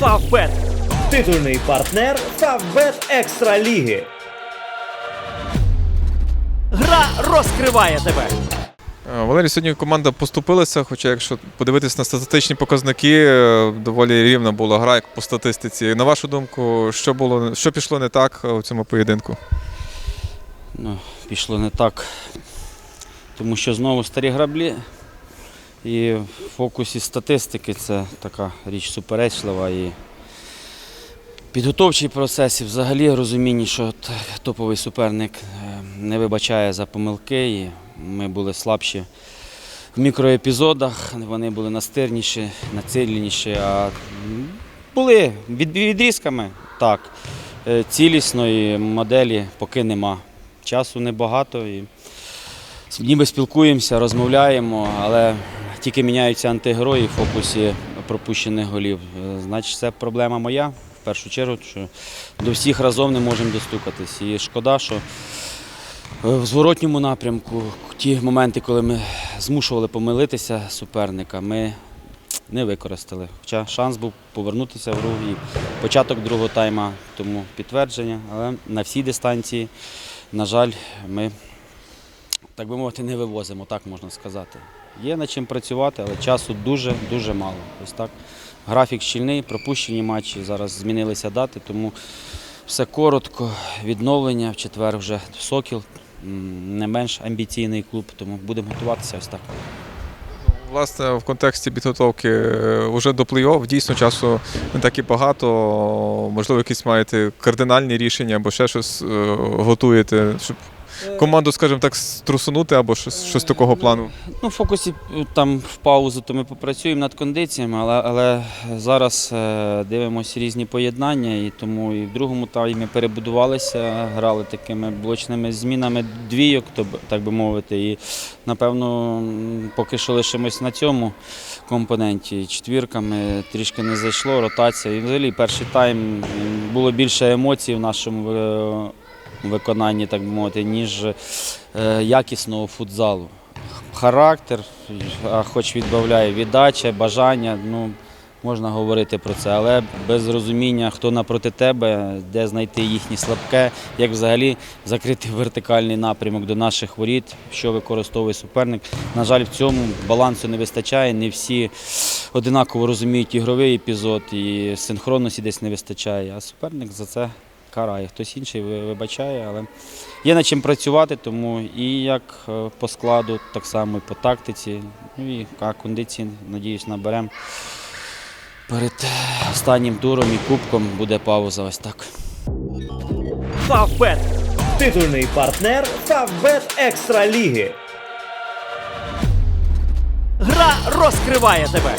Фавбет. Титульний партнер Фавбет Екстра Ліги. Гра розкриває тебе. Е, Валерій, сьогодні команда поступилася, хоча якщо подивитись на статистичні показники, е, доволі рівна була гра, як по статистиці. На вашу думку, що було що пішло не так е, у цьому поєдинку? Ну, пішло не так, тому що знову старі граблі. І в фокусі статистики це така річ суперечлива. І підготовчий процес і взагалі розуміння, що топовий суперник е, не вибачає за помилки. І ми були слабші в мікроепізодах, вони були настирніші, націленіші, а були відрізками, так. Е, Цілісної моделі поки нема. Часу небагато і ніби спілкуємося, розмовляємо, але тільки міняються антигерої в фокусі пропущених голів. Е, Значить, це проблема моя в першу чергу, що до всіх разом не можемо достукатись. І шкода, що е, в зворотньому напрямку ті моменти, коли ми змушували помилитися суперника, ми не використали. Хоча шанс був повернутися в гру початок другого тайма, тому підтвердження, але на всій дистанції, на жаль, ми, так би мовити, не вивозимо, так можна сказати. Є над чим працювати, але часу дуже-дуже мало. Ось так. Графік щільний, пропущені матчі, зараз змінилися дати, тому все коротко. Відновлення в четвер вже Сокіл, не менш амбіційний клуб, тому будемо готуватися ось так. Власне, в контексті підготовки е, уже до плей-офф дійсно часу не так і багато. Можливо, якісь маєте кардинальні рішення або ще щось е, готуєте, щоб команду, скажімо так, струсунути або щось, щось такого плану. Ну, в фокусі е, там в паузу, то ми попрацюємо над кондиціями, але, але зараз е, дивимося різні поєднання, і тому і в другому таймі перебудувалися, грали такими блочними змінами двійок, то так би мовити. І напевно поки що лишимось на цьому компоненті. Четвірками трішки не зайшло, ротація. І взагалі перший тайм було більше емоцій в нашому е, виконанні, так би мовити, ніж е, якісного футзалу характер, хоч відбавляє віддача, бажання. Ну, можна говорити про це, але без розуміння, хто напроти тебе, де знайти їхнє слабке, як взагалі закрити вертикальний напрямок до наших воріт, що використовує суперник. На жаль, в цьому балансу не вистачає. Не всі одинаково розуміють ігровий епізод і синхронності десь не вистачає. А суперник за це карає. Хтось інший вибачає, але є над чим працювати, тому і як е, по складу, так само і по тактиці. Ну і кондиції, надіюсь, наберемо. Перед е, останнім туром і кубком буде пауза ось так. Фавбет. Титульний партнер Фавбет Екстра Ліги. Гра розкриває тебе.